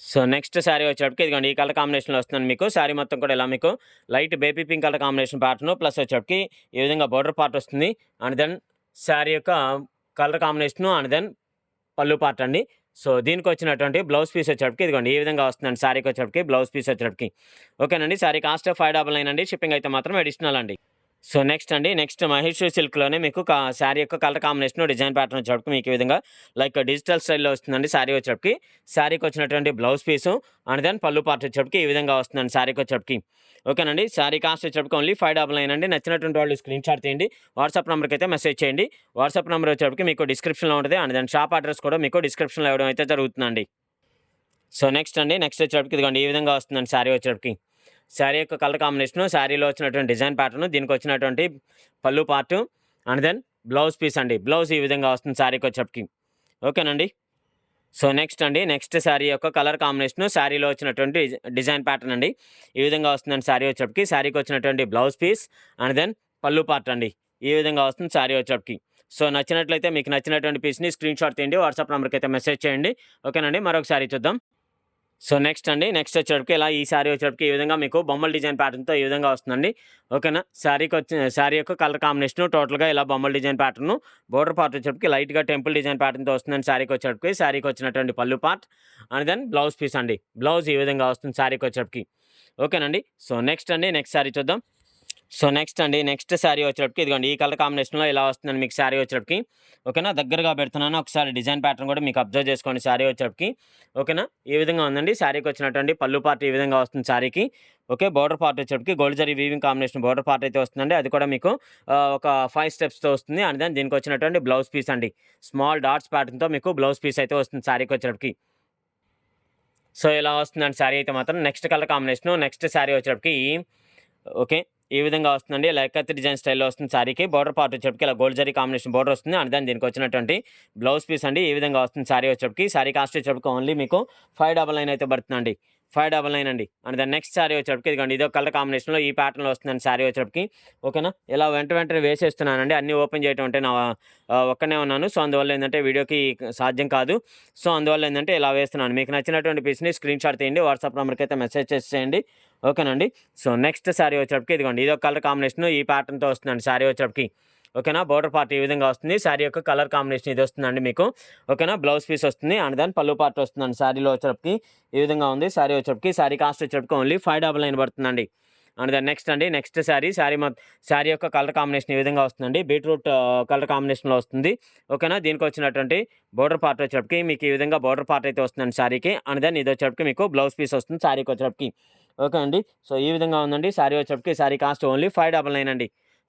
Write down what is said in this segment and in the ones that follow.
So next sari వచ్చేటప్పటికి ఇదిగోండి ఈ కలర్ కాంబినేషన్లో వస్తుంది మీకు. శారీ మొత్తం కూడా ఇలా మీకు light baby pink colour combination pattern. Plus వచ్చేటప్పటికి ఈ విధంగా బోర్డర్ పార్ట్ వస్తుంది. అండ్ దెన్ శారీ యొక్క కలర్ కాంబినేషను అండ్ దెన్ పళ్ళు పార్ట్ అండి. సో దీనికి వచ్చినటువంటి బ్లౌజ్ పీస్ వచ్చేటప్పటికి ఇదిగోండి ఈ విధంగా వస్తుందండి శారీకి వచ్చేటప్పటికి బ్లౌజ్ పీస్ వచ్చేటప్పటికి. ఓకేనండి sari cost five double nine అండి. షిప్పింగ్ అయితే మాత్రం అడిషనల్ అండి. సో నెక్స్ట్ అండి నెక్స్ట్ మహేష్ సిల్క్లోనే మీకు శారీ యొక్క కలర్ కాంబినేషన్ డిజైన్ ప్యాటర్న్ వచ్చేటప్పుడు మీకు ఈ విధంగా లైక్ డిజిటల్ స్టైల్లో వస్తుందండి శారీ వచ్చేటప్పటికి. శారీకి వచ్చినటువంటి బ్లౌజ్ పీసు అండ్ దెన్ పళ్ళు పార్ట్ వచ్చేటప్పటికి ఈ విధంగా వస్తుందండి శారీకి వచ్చేటప్పటికి. ఓకేనండి శారీ కాస్ట్ వచ్చేటప్పటికి ఓన్లీ ఫైవ్ డబల్ నైన్ అండి. నచ్చినటువంటి వాళ్ళు స్క్రీన్ షాట్ తీయండి వాట్సాప్ నెంబర్కి అయితే మెసేజ్ చేయండి. వాట్సాప్ నెంబర్ వచ్చేటప్పటికి మీకు డిస్క్రిప్షన్లో ఉంటుంది అండ్ దాని షాప్ అడ్రస్ కూడా మీకు డిస్క్రిప్షన్లో ఇవ్వడం అయితే జరుగుతుందండి. సో నెక్స్ట్ అండి నెక్స్ట్ వచ్చేటప్పటికి ఇదిగోండి ఈ విధంగా వస్తుందండి శారీ వచ్చేటప్పటికి. శారీ యొక్క కలర్ కాంబినేషన్ శారీలో వచ్చినటువంటి డిజైన్ ప్యాటర్న్ దీనికి వచ్చినటువంటి పళ్ళు part and then blouse piece అండి. బ్లౌజ్ ఈ విధంగా వస్తుంది శారీకి వచ్చేటప్పటికి ఓకేనండి? సో నెక్స్ట్ అండి నెక్స్ట్ శారీ యొక్క కలర్ కాంబినేషన్ శారీలో వచ్చినటువంటి డిజైన్ ప్యాటర్న్ అండి. ఈ విధంగా వస్తుందండి శారీ వచ్చేటప్పటికి శారీకి వచ్చినటువంటి బ్లౌజ్ పీస్ అండ్ దెన్ పళ్ళు పార్ట్ అండి. ఈ విధంగా వస్తుంది శారీ వచ్చేటప్పటికి సో నచ్చినట్లయితే మీకు నచ్చినటువంటి పీస్ని స్క్రీన్ షాట్ తీయండి వాట్సాప్ నెంబర్కి అయితే మెసేజ్ చేయండి. ఓకేనండి మరొకసారి చూద్దాం. సో నెక్స్ట్ అండి నెక్స్ట్ వచ్చేటప్పటికి ఇలా ఈ శారీ వచ్చేటప్పటికి ఈ విధంగా మీకు బొమ్మల డిజైన్ ప్యాటర్న్తో ఈ విధంగా వస్తుందండి. ఓకేనా? శారీకి వచ్చి శారీ యొక్క కలర్ కాంబినేషన్ టోటల్గా ఇలా బొమ్మల డిజైన్ ప్యాటర్న్ బోర్డర్ పార్ట్ వచ్చేటప్పటికి లైట్గా టెంపుల్ డిజైన్ ప్యాటర్న్తో వస్తుందండి శారీకి వచ్చేటప్పటికి. శారీకి వచ్చినటువంటి పళ్ళు part and then blouse piece అండి. బ్లౌజ్ ఈ విధంగా వస్తుంది శారీకి వచ్చేటప్పటికి. ఓకేనండి? సో నెక్స్ట్ అండి నెక్స్ట్ శారీ చూద్దాం. సో నెక్స్ట్ అండి నెక్స్ట్ శారీ వచ్చేటప్పటికి ఇదిగోండి ఈ కలర్ కాంబినేషన్లో ఇలా వస్తుందండి మీకు శారీ వచ్చేటప్పటికి. ఓకేనా? దగ్గరగా పెడుతున్నాను ఒకసారి డిజైన్ ప్యాటర్న్ కూడా మీకు అబ్జర్వ్ చేసుకోండి శారీ వచ్చేటప్పటికి. ఓకేనా? ఈ విధంగా ఉందండి శారీకి వచ్చినటువంటి పళ్ళు పార్ట్ ఈ విధంగా వస్తుంది శారీకి. ఓకే? బోర్డర్ పార్ట్ వచ్చేటప్పటికి gold zari weaving combination border part అయితే వస్తుందండి అది కూడా మీకు ఒక ఫైవ్ స్టెప్స్తో వస్తుంది. అండ్ దాని దీనికి వచ్చినటువంటి బ్లౌజ్ పీస్ అండి స్మాల్ డాట్స్ ప్యాటర్న్తో మీకు బ్లౌజ్ పీస్ అయితే వస్తుంది శారీకి వచ్చేటప్పటికి. సో ఇలా వస్తుందండి శారీ అయితే మాత్రం. Next colour combination next sari వచ్చేటప్పటికి ఓకే? ఈ విధంగా వస్తుందండి. లైకత్ డిజైన్ స్టైల్లో వస్తుంది శారీకి బోర్డర్ పార్ట్ వచ్చేటప్పటికి ఇలా గోల్డ్ జరీ కాంబినేషన్ బోర్డర్ వస్తుంది. అండ్ దాని దీనికి వచ్చినటువంటి బ్లౌజ్ పీస్ అండి. ఈ విధంగా వస్తుంది శారీ వచ్చేటప్పటికి శారీ కాస్ట్ వచ్చేటప్పటికి ఓన్లీ మీకు ఫైవ్ డబల్ నైన్ అయితే పడుతుందండి. ఫైవ్ డబల్ నైన్ అండి. అండ్ దాని నెక్స్ట్ శారీ వచ్చేటప్పటికి ఇదిగోండి. ఇదో కలర్ కాంబినేషన్లో ఈ ప్యాటర్న్లో వస్తుందండి శారీ వచ్చేటప్పటికి ఓకేనా? ఇలా వెంట వెంటనే వేసేస్తున్నానండి. అన్నీ ఓపెన్ చేయటం అంటే నా ఒక్కనే ఉన్నాను. సో అందువల్ల ఏంటంటే వీడియోకి సాధ్యం కాదు. సో అందువల్ల ఏంటంటే ఇలా వేస్తున్నాను. మీకు నచ్చినటువంటి పీస్ని స్క్రీన్ షాట్ తీయండి. వాట్సాప్ నెంబర్కి అయితే మెసేజ్ చేసేయండి. ఓకేనండి? సో నెక్స్ట్ శారీ వచ్చేటప్పటికి ఇదిగోండి ఇదొక కలర్ కాంబినేషన్ ఈ ప్యాటర్న్తో వస్తుందండి శారీ వచ్చేటప్పటికి. ఓకేనా? బోర్డర్ పార్ట్ ఈ విధంగా వస్తుంది. శారీ యొక్క కలర్ కాంబినేషన్ ఇది వస్తుందండి మీకు. ఓకేనా? బ్లౌజ్ పీస్ వస్తుంది అండ్ దాని పళ్ళు పార్ట్ వస్తుందండి శారీలో వచ్చేటప్పటికి. ఈ విధంగా ఉంది శారీ వచ్చేటప్పటికి. శారీ కాస్ట్ వచ్చేటప్పటికి ఓన్లీ ఫైవ్ డబల్ నైన్ పడుతుందండి. అండ్ దాని నెక్స్ట్ అండి నెక్స్ట్ శారీ శారీ మొత్తం శారీ యొక్క కలర్ కాంబినేషన్ ఈ విధంగా వస్తుందండి. బీట్రూట్ కలర్ కాంబినేషన్లో వస్తుంది. ఓకేనా? దీనికి వచ్చినటువంటి బోర్డర్ పార్ట్ వచ్చేటప్పటికి మీకు ఈ విధంగా బోర్డర్ పార్ట్ అయితే వస్తుందండి శారీకి అండ్ దాని ఇది వచ్చేటప్పటికి మీకు బ్లౌజ్ పీస్ వస్తుంది శారీకి వచ్చేటప్పటికి. ఓకే అండి. సో ఈ విధంగా ఉందండి. శారీ వచ్చేప్పటికి sari cost only five double nine అండి.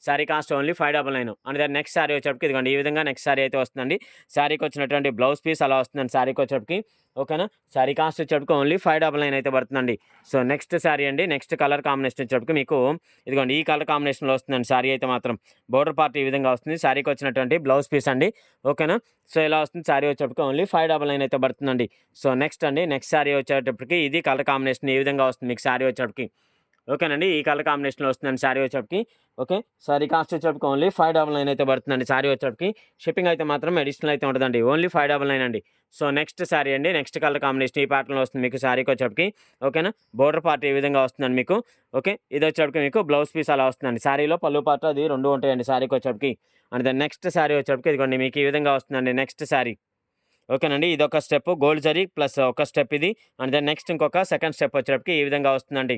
Sari cost only five double nine. And దాని నెక్స్ట్ శారీ వచ్చేటప్పటికి ఇదిగోండి ఈ విధంగా నెక్స్ట్ శారీ అయితే వస్తుందండి. శారీకి వచ్చినటువంటి బ్లౌజ్ పీస్ అలా వస్తుందండి శారీకి వచ్చేటప్పటికి. ఓకేనా? శారీ కాస్ట్ వచ్చేటప్పటికి ఓన్లీ ఫైవ్ డబల్ నైన్ అయితే పడుతుందండి. సో నెక్స్ట్ శారీ అండి నెక్స్ట్ కలర్ కాంబినేషన్ వచ్చేటప్పటికి మీకు ఇదిగోండి ఈ కలర్ కాంబినేషన్లో వస్తుందండి శారీ అయితే మాత్రం. బోర్డర్ పార్ట్ ఈ విధంగా వస్తుంది. శారీకి వచ్చినటువంటి బ్లౌజ్ పీస్ అండి. ఓకేనా? సో ఇలా వస్తుంది శారీ వచ్చేటప్పటికి ఓన్లీ ఫైవ్ డబల్ నైన్ అయితే పడుతుందండి. సో నెక్స్ట్ అండి నెక్స్ట్ శారీ వచ్చేటప్పటికి ఇది కలర్ కాంబినేషన్ ఈ విధంగా వస్తుంది మీకు శారీ వచ్చేటప్పటికి. ఓకేనండి ఈ కలర్ కాంబినేషన్లో వస్తుందండి శారీ వచ్చేటప్పటికి. ఓకే? సారీ కాస్ట్ వచ్చేటప్పటికి ఓన్లీ ఫైవ్ డబల్ నైన్ అయితే పడుతుందండి సారీ వచ్చేటప్పటికి. షిప్పింగ్ అయితే మాత్రం అడిషనల్ అయితే ఉంటుందండి. ఓన్లీ ఫైవ్ డబల్ నైన్ అండి. సో నెక్స్ట్ సారీ అండి. నెక్స్ట్ కలర్ కాంబినేషన్ ఈ ప్యాటర్న్లో వస్తుంది మీకు సారీకి వచ్చేటప్పటికి. ఓకేనా బోర్డర్ పార్ట్ ఈ విధంగా వస్తుందండి మీకు. ఓకే ఇది వచ్చేటప్పటికి మీకు బ్లౌజ్ పీస్ అలా వస్తుందండి. సారీలో పళ్ళు పార్ట్ అది రెండు ఉంటాయండి సారీకి వచ్చేటప్పటికి. అండ్ దెన్ నెక్స్ట్ సారీ వచ్చేటప్పటికి ఇదిగోండి మీకు ఈ విధంగా వస్తుందండి నెక్స్ట్ శారీ ఓకేనండి ఇది ఒక స్టెప్ గోల్డ్ జరీ ప్లస్ ఒక స్టెప్ ఇది. అండ్ దెన్ నెక్స్ట్ ఇంకొక సెకండ్ స్టెప్ వచ్చేటప్పటికి ఈ విధంగా వస్తుందండి.